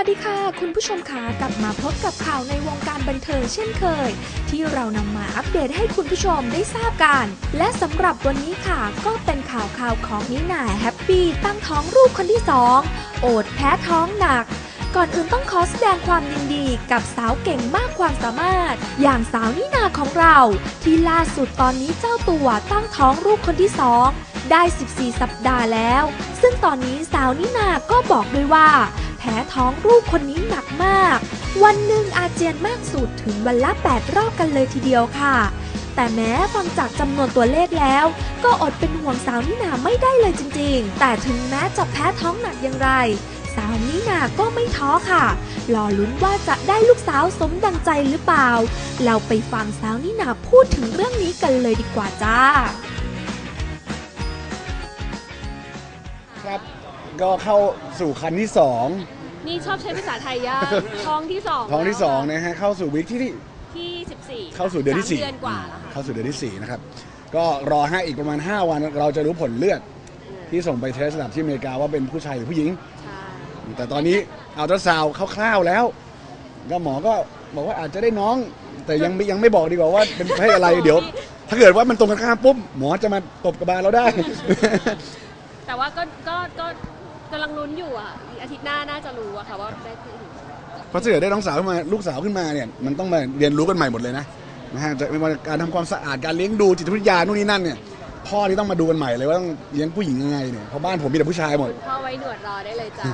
ัสดีค่ะ คุณผู้ชมคะกลับมาพบกับข่าวในวงการบันเทิงเช่นเคย ที่เรานำมาอัปเดตให้คุณผู้ชมได้ทราบกัน และสำหรับวันนี้ค่ะ ก็เป็นข่าวข่าวของนิน่าแฮปปี้ตั้งท้องลูกคนที่สองโอดแพ้ท้องหนักก่อนอื่นต้องขอแสดงความยินดีกับสาวเก่งมากความสามารถ อย่างสาวนินาของเรา ที่ล่าสุดตอนนี้เจ้าตัวตั้งท้องลูกคนที่สองได้ 14 สัปดาห์แล้ว ซึ่งตอนนี้สาวนินาก็บอกด้วยว่า แพ้ท้องลูกคนนี้หนักมาก วันหนึ่งอาเจียนมากสุดถึงวันละ 8 รอบกันเลยทีเดียวค่ะ แต่แม้ฟังจากจำนวนตัวเลขแล้ว ก็อดเป็นห่วงสาวนินาไม่ได้เลยจริงๆ แต่ถึงแม้จะแพ้ท้องหนักอย่างไร สาวนินาก็ไม่ท้อค่ะ รอลุ้นว่าจะได้ลูกสาวสมดังใจหรือเปล่า เราไปฟังสาวนินาพูดถึงเรื่องนี้กันเลยดีกว่าจ้า ก็เข้าสู่คันที่สองนี่ชอบใช้ภาษาไทยยากท้องที่สองท้องที่สองแล้วนะฮะเข้าสู่วิกที่ที่ที่14เข้าสู่เดือนที่สามสี่เดือนกว่าแล้วค่ะเข้าสู่เดือนที่สี่นะครับก็รอให้อีกประมาณ 5 วันเราจะรู้ผลเลือดที่ส่งไปเทสลับที่อเมริกาว่าเป็นผู้ชายหรือผู้หญิง ใช่แต่ตอนนี้อัลตราซาวด์คร่าวๆแล้ว ก็หมอก็บอกว่าอาจจะได้น้อง แต่ยังไม่ยังไม่บอกดีกว่าว่าเป็นเพศอะไรเดี๋ยว ถ้าเกิดว่ามันตรงกันข้ามปุ๊บหมอจะมาตบกระบาลเราได้ แต่ว่าก็ก็ก็ กำลังลุ้นอยู่อะอาทิตย์หน้าน่าจะรู้อะค่ะว่าได้เพศหรือเพราะถ้าเกิดได้น้องสาวขึ้นมาลูกสาวขึ้นมาเนี่ยมันต้องมาเรียนรู้กันใหม่หมดเลยนะนะฮะจะไม่ว่าการทำความสะอาดการเลี้ยงดูจิตวิทยานู่นนี่นั่นเนี่ยพ่อที่ต้องมาดูกันใหม่เลยว่าต้องเลี้ยงผู้หญิงยังไงเนี่ยเพราะบ้านผมมีแต่ผู้ชายหมด คุณพ่อไว้หนวดรอได้เลยจ้ะ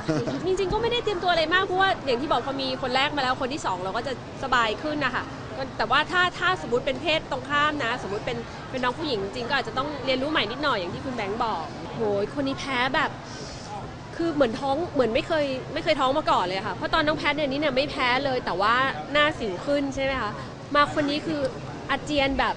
จริงๆก็ไม่ได้เตรียมตัวอะไรมากเพราะว่าอย่างที่บอกพอมีคนแรกมาแล้วคนที่สองเราก็จะสบายขึ้นนะคะก็แต่ว่าถ้าถ้าสมมติเป็นเพศตรงข้ามนะ สมมติเป็นเป็นน้องผู้หญิงจริงๆก็อาจจะต้องเรียนรู้ใหม่นิดหน่อยอย่างที่คุณแบงค์บอกโหยคนนี้แพ้แบบ คือเหมือนท้องเหมือนไม่เคยไม่เคยท้องมาก่อนเลยค่ะ เพราะตอนน้องแพทเนี่ยนี่เนี่ยไม่แพ้เลยแต่ว่าหน้าสิวขึ้นใช่ไหมคะมาคนนี้คืออาเจียนแบบ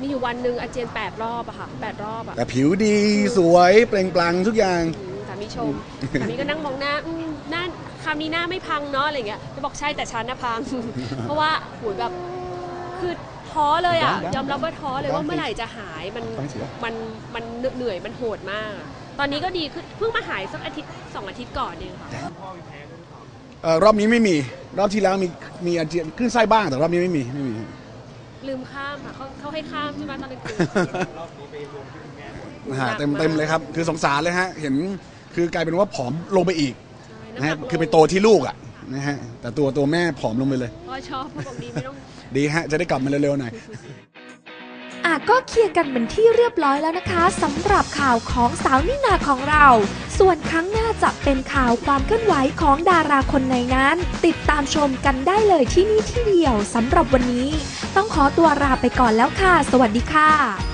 มีอยู่วันหนึ่งอาเจียนแปดรอบอะค่ะแปดรอบอะแต่ผิวดีสวยเปล่งปลั่งทุกอย่างอืมสามีชมสามีก็นั่งมองหน้าอืมหน้าคำนี้หน้าไม่พังเนาะอะไรเงี้ยจะบอกใช่แต่ฉันนะพัง เพราะว่าโหูยแบบคือท้อเลยอะได้ได้ยอมรับว่าท้อเลยว่าเมื่อไหร่จะหายมันฟังเสียง มันมันเหนื่อยมันโหดมาก ตอนนี้ก็ดีขึ้นเพิ่งมาหายสักอาทิตย์สองอาทิตย์ก่อนเองค่ะ เอ่อรอบนี้ไม่มี รอบที่แล้วมีมีอาเจียนขึ้นไส้บ้างแต่รอบนี้ไม่มีไม่มี ลืมข้ามค่ะเขาเขาให้ข้ามใช่ไหมตอนกลางคืน นะฮะเต็มเต็มเลยครับ คือสงสารเลยฮะ เห็นคือกลายเป็นว่าผอมลงไปอีกใช่นะฮะำหกคือไปโตที่ลูกอะนะฮะแต่ตัวตัวแม่ผอมลงไปเลย พ่อชอบพ่อบอกดีไม่ต้อง ดีฮะ จะได้กลับมาเร็วๆหน่อยอะ ก็เคลียร์กันเป็นที่เรียบร้อยแล้วนะคะสำหรับข่าวของสาวนินาของเรา ส่วนครั้งหน้าจะเป็นข่าวความเคลื่อนไหวของดาราคนไหนนั้น ติดตามชมกันได้เลยที่นี่ที่เดียวสำหรับวันนี้ ต้องขอตัวลาไปก่อนแล้วค่ะ สวัสดีค่ะ